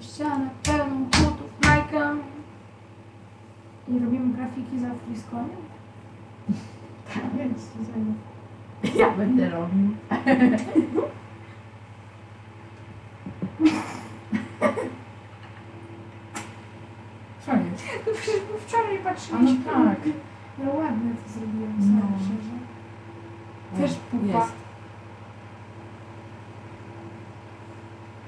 Ścianę pełną butów Nike. I robimy grafiki za Frisconie? Tak, więc tutaj ja będę robił. Co jest? No przecież wczoraj A no patrzyliśmy. tak. No ładnie to zrobiłem, no. szczerze. Też pupa. Jest. Ścianę pełną butów Nike. Mm,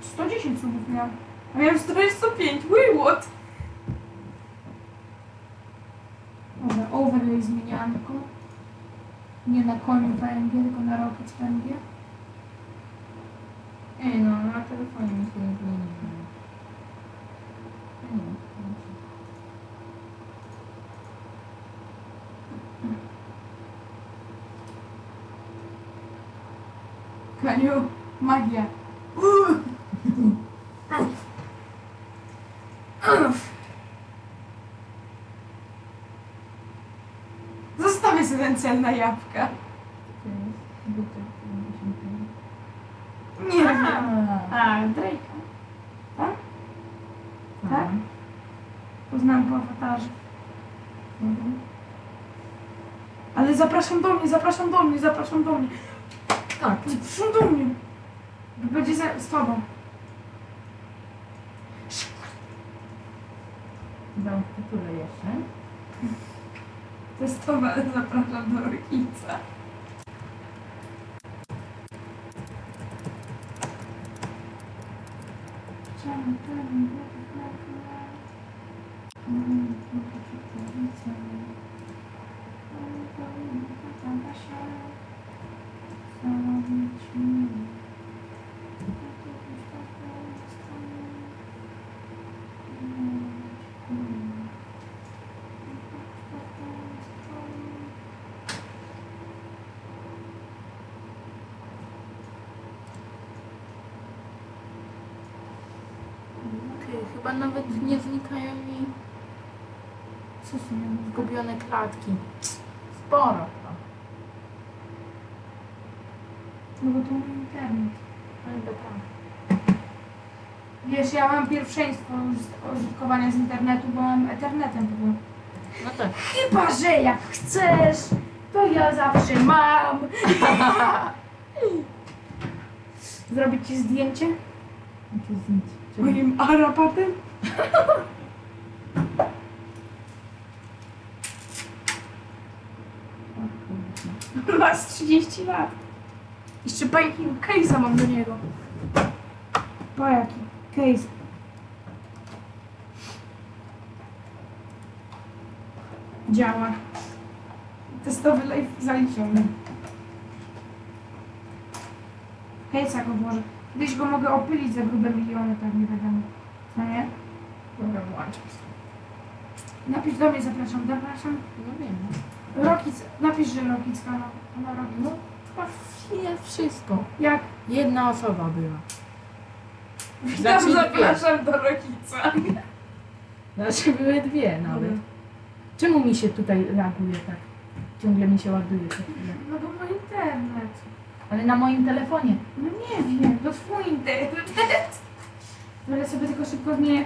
110 subów miałam. A miałem 125. Wait, what? Dobra, overlay zmieniałam. Nie na koniu PNG, tylko na Rocket PNG. Ej, no na telefonie się nie zmieniło. Ej, Kaniu, magia. Uuu. Zostawię sobie ten cel na jabłka. To jest buty 55. Nie wiem. A, Drake'a. tak? Poznałam po awatarze. Mhm. Ale zapraszam do mnie, zapraszam do mnie, zapraszam do mnie. Tak. Zapraszam do mnie. Będzie za, z tobą. Dam tytule jeszcze. Testowa, ale zapraszam do rodzica. Okej, chyba nawet nie znikają mi Co nie zgubione klatki. Sporo chyba. No bo to mój internet. Ale to tak. Wiesz, ja mam pierwszeństwo użyt- użytkowania z internetu, bo mam ethernetem było. No tak. Chyba, że jak chcesz, to ja zawsze mam. Zrobić ci zdjęcie Jakie zdjęcie? Moim arapatem? Masz 30 lat. Jeszcze jakiego case'a mam do niego. Pa jaki case. Działa. Testowy live zaliczony. Case'a go włożę. Kiedyś go mogę opylić za grube miliony, tak nie wiadomo. Co nie? Dobra, włączam. Napisz do mnie, zapraszam, zapraszam. No wiem. Rokic, napisz, że Rokic kanał. No, Rokic. No, chyba jest wszystko. Jak? Jedna osoba była. Witam, Znaczy zapraszam do Rokica. Znaczy były dwie nawet. Czemu mi się tutaj reaguje tak? Ciągle mi się ładuje co chwilę. No bo mój internet. Ale na moim telefonie. No nie wiem, to twój internet. Ale sobie tylko szybko zmienię